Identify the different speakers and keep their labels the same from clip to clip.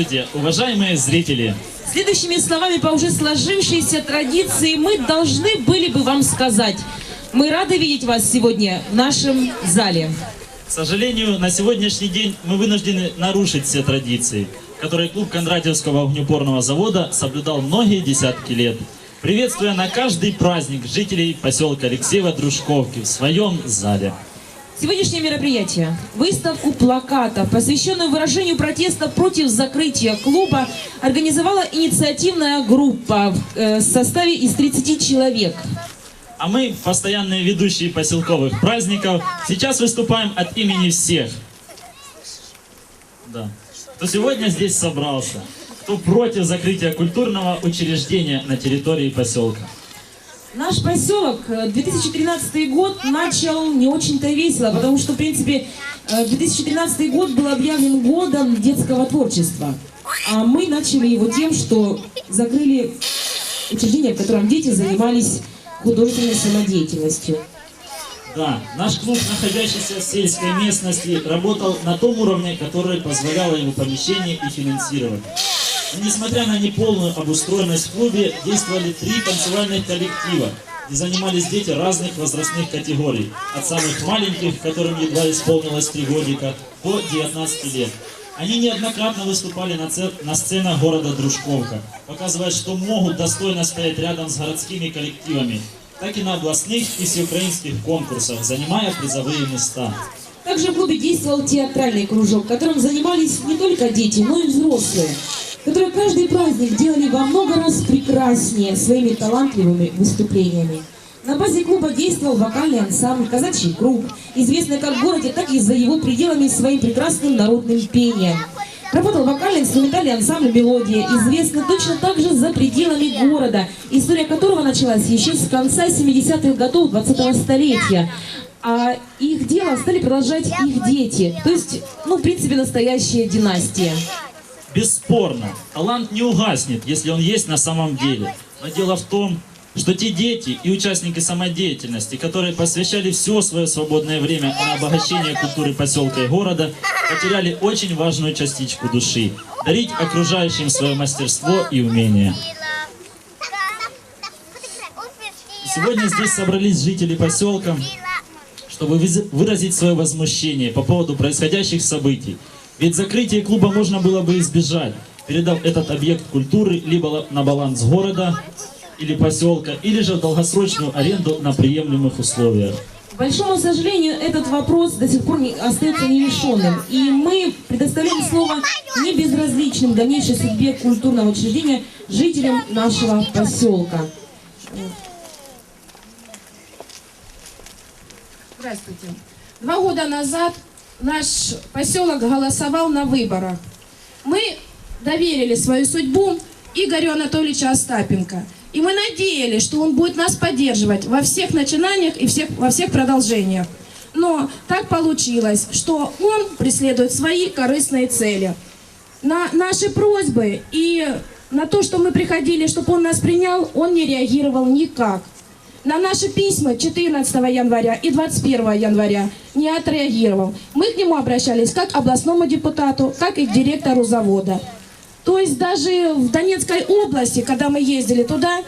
Speaker 1: Здравствуйте, уважаемые зрители!
Speaker 2: Следующими словами по уже сложившейся традиции мы должны были бы вам сказать. Мы рады видеть вас сегодня в нашем зале.
Speaker 1: К сожалению, на сегодняшний день мы вынуждены нарушить все традиции, которые клуб Кондратьевского огнеупорного завода соблюдал многие десятки лет. Приветствуя на каждый праздник жителей поселка Алексеева-Дружковки в своем зале.
Speaker 2: Сегодняшнее мероприятие – выставку плакатов, посвященную выражению протеста против закрытия клуба, организовала инициативная группа в э, составе из 30 человек.
Speaker 1: А мы, постоянные ведущие поселковых праздников, сейчас выступаем от имени всех. Да. Кто сегодня здесь собрался, кто против закрытия культурного учреждения на территории поселка.
Speaker 2: Наш поселок э, 2013 год начал не очень-то весело, потому что, в принципе, э, 2013 год был объявлен годом детского творчества. А мы начали его тем, что закрыли учреждение, в котором дети занимались художественной самодеятельностью.
Speaker 1: Да, наш клуб, находящийся в сельской местности, работал на том уровне, который позволяло ему помещение и финансирование. Но несмотря на неполную обустроенность в клубе, действовали три танцевальных коллектива, где занимались дети разных возрастных категорий, от самых маленьких, которым едва исполнилось три годика, до 19 лет. Они неоднократно выступали на, на сценах города Дружковка, показывая, что могут достойно стоять рядом с городскими коллективами, так и на областных и всеукраинских конкурсах, занимая призовые места.
Speaker 2: Также в клубе действовал театральный кружок, которым занимались не только дети, но и взрослые, которые каждый праздник делали во много раз прекраснее своими талантливыми выступлениями. На базе клуба действовал вокальный ансамбль «Казачий круг», известный как в городе, так и за его пределами своим прекрасным народным пением. Работал вокально-инструментальный ансамбль «Мелодия», известный точно так же за пределами города, история которого началась еще с конца 70-х годов 20-го столетия. А их дело стали продолжать их дети. То есть, ну, в принципе, настоящая династия.
Speaker 1: Бесспорно, талант не угаснет, если он есть на самом деле. Но дело в том, что те дети и участники самодеятельности, которые посвящали все свое свободное время на обогащение культуры поселка и города, потеряли очень важную частичку души – дарить окружающим свое мастерство и умение. Сегодня здесь собрались жители поселка, чтобы выразить свое возмущение по поводу происходящих событий. Ведь закрытие клуба можно было бы избежать, передав этот объект культуры либо на баланс города или поселка, или же в долгосрочную аренду на приемлемых условиях.
Speaker 2: К большому сожалению, этот вопрос до сих пор не, остается нерешенным. И мы предоставляем слово не безразличным дальнейшей судьбе культурного учреждения жителям нашего поселка.
Speaker 3: Здравствуйте. Два года назад наш поселок голосовал на выборах. Мы доверили свою судьбу Игорю Анатольевичу Остапенко. И мы надеялись, что он будет нас поддерживать во всех начинаниях и всех, во всех продолжениях. Но так получилось, что он преследует свои корыстные цели. На наши просьбы и на то, что мы приходили, чтобы он нас принял, он не реагировал никак. На наши письма 14 января и 21 января не отреагировал. Мы к нему обращались как к областному депутату, как и к директору завода. То есть даже в Донецкой области, когда мы ездили туда,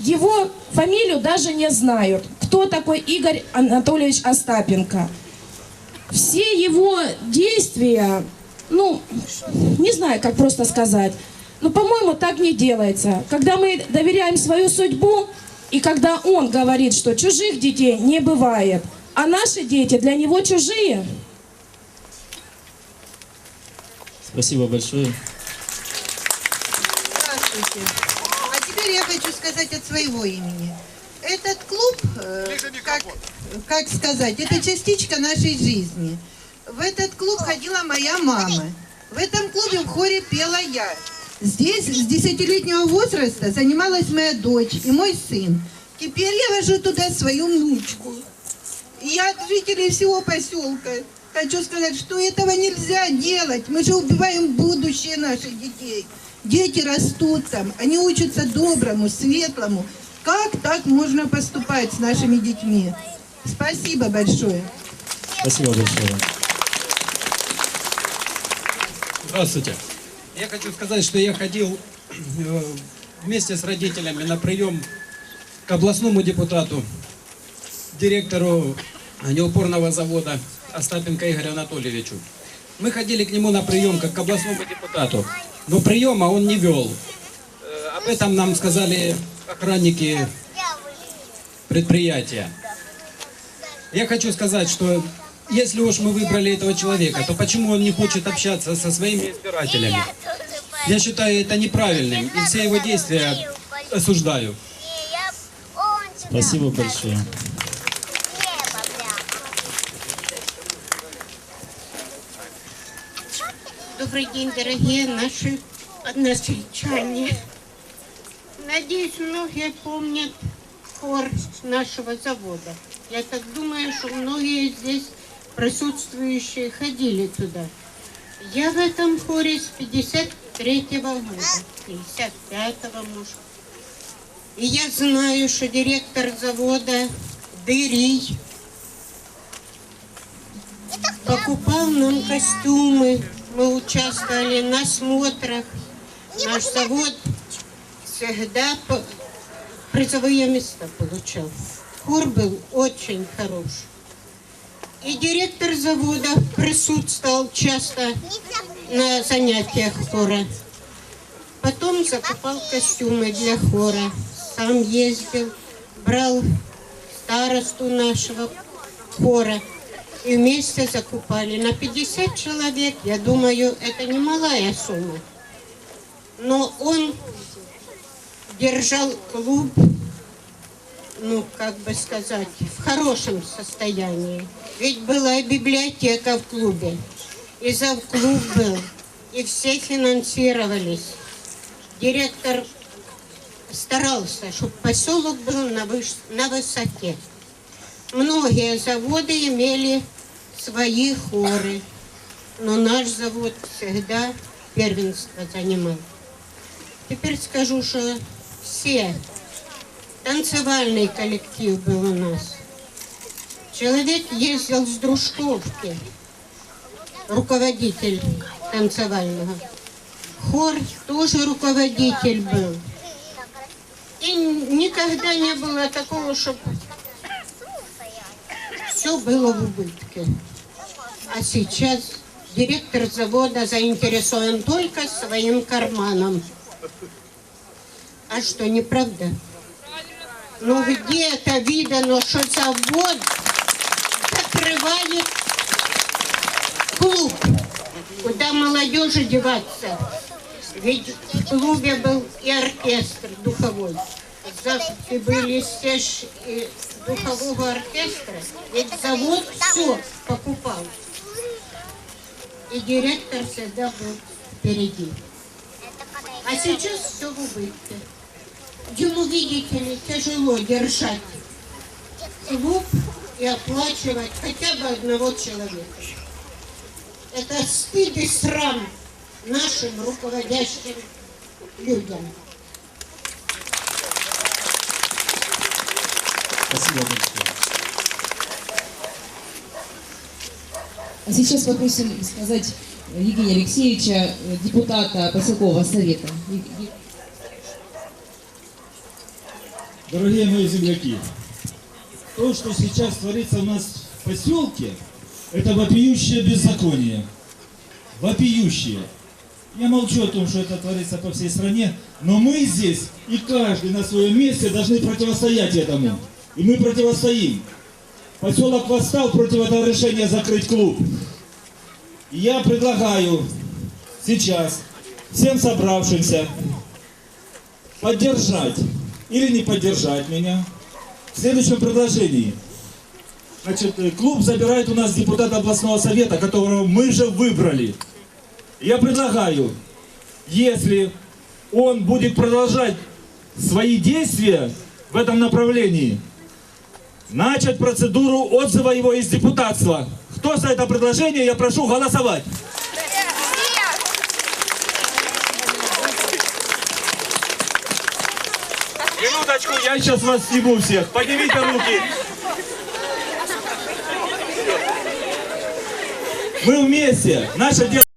Speaker 3: его фамилию даже не знают. Кто такой Игорь Анатольевич Остапенко? Все его действия, ну, не знаю, как просто сказать, но, по-моему, так не делается. Когда мы доверяем свою судьбу, и когда он говорит, что чужих детей не бывает, а наши дети для него чужие,
Speaker 1: Спасибо большое.
Speaker 4: Здравствуйте. А теперь я хочу сказать от своего имени. Этот клуб, э, как, как сказать, это частичка нашей жизни. В этот клуб ходила моя мама. В этом клубе в хоре пела я. Здесь с десятилетнего возраста занималась моя дочь и мой сын. Теперь я вожу туда свою внучку. Я от жителей всего поселка хочу сказать, что этого нельзя делать. Мы же убиваем будущее наших детей. Дети растут там, они учатся доброму, светлому. Как так можно поступать с нашими детьми? Спасибо большое.
Speaker 1: Спасибо большое.
Speaker 5: Здравствуйте. Я хочу сказать, что я ходил э, вместе с родителями на прием к областному депутату, директору неупорного завода Остапенко Игорю Анатольевичу. Мы ходили к нему на прием как к областному депутату, но приема он не вел. Э, Об этом нам сказали охранники предприятия. Я хочу сказать, что если уж мы выбрали этого человека, то почему он не хочет общаться со своими избирателями? Я считаю это неправильным, и все его действия осуждаю.
Speaker 1: Спасибо большое.
Speaker 6: Добрый день, дорогие наши односельчане. Надеюсь, многие помнят хор нашего завода. Я так думаю, что многие здесь присутствующие ходили туда. Я в этом хоре с 53-го года, 55-го, может. И я знаю, что директор завода Дырий покупал нам костюмы, мы участвовали на смотрах. Наш завод всегда призовые места получал. Хор был очень хорош. И директор завода присутствовал часто на занятиях хора. Потом закупал костюмы для хора. Сам ездил, брал старосту нашего хора и вместе закупали. На 50 человек, я думаю, это немалая сумма. Но он держал клуб, ну, как бы сказать, в хорошем состоянии. Ведь была библиотека в клубе, и клуб был, и все финансировались. Директор старался, чтобы поселок был на, выш- на высоте. Многие заводы имели свои хоры, но наш завод всегда первенство занимал. Теперь скажу, что все, танцевальный коллектив был у нас. Человек ездил с Дружковки, руководитель танцевального. Хор тоже руководитель был. И никогда не было такого, чтобы все было в убытке. А сейчас директор завода заинтересован только своим карманом. А что, неправда? Ну где это видано, что завод закрывает клуб, куда молодежи деваться? Ведь в клубе был и оркестр духовой. Записи были все ж и духового оркестра. Ведь завод все покупал. И директор всегда был впереди. А сейчас все в убытке. Ему, видите ли, тяжело держать клуб и оплачивать хотя бы одного человека. Это стыд и срам нашим руководящим людям.
Speaker 1: Спасибо большое.
Speaker 2: А сейчас попросим сказать Евгения Алексеевича, э, депутата поселкового совета.
Speaker 7: Дорогие мои земляки, то, что сейчас творится у нас в поселке, это вопиющее беззаконие. Вопиющее. Я молчу о том, что это творится по всей стране, но мы здесь и каждый на своем месте должны противостоять этому. И мы противостоим. Поселок восстал против этого решения закрыть клуб. И я предлагаю сейчас всем собравшимся поддержать или не поддержать меня в следующем предложении. Значит, э, клуб забирает у нас депутата областного совета, которого мы же выбрали. Я предлагаю, если он будет продолжать свои действия в этом направлении, начать процедуру отзыва его из депутатства. Кто за это предложение, я прошу голосовать. Минуточку, я сейчас вас сниму всех. Поднимите руки. Мы вместе. Наше дело...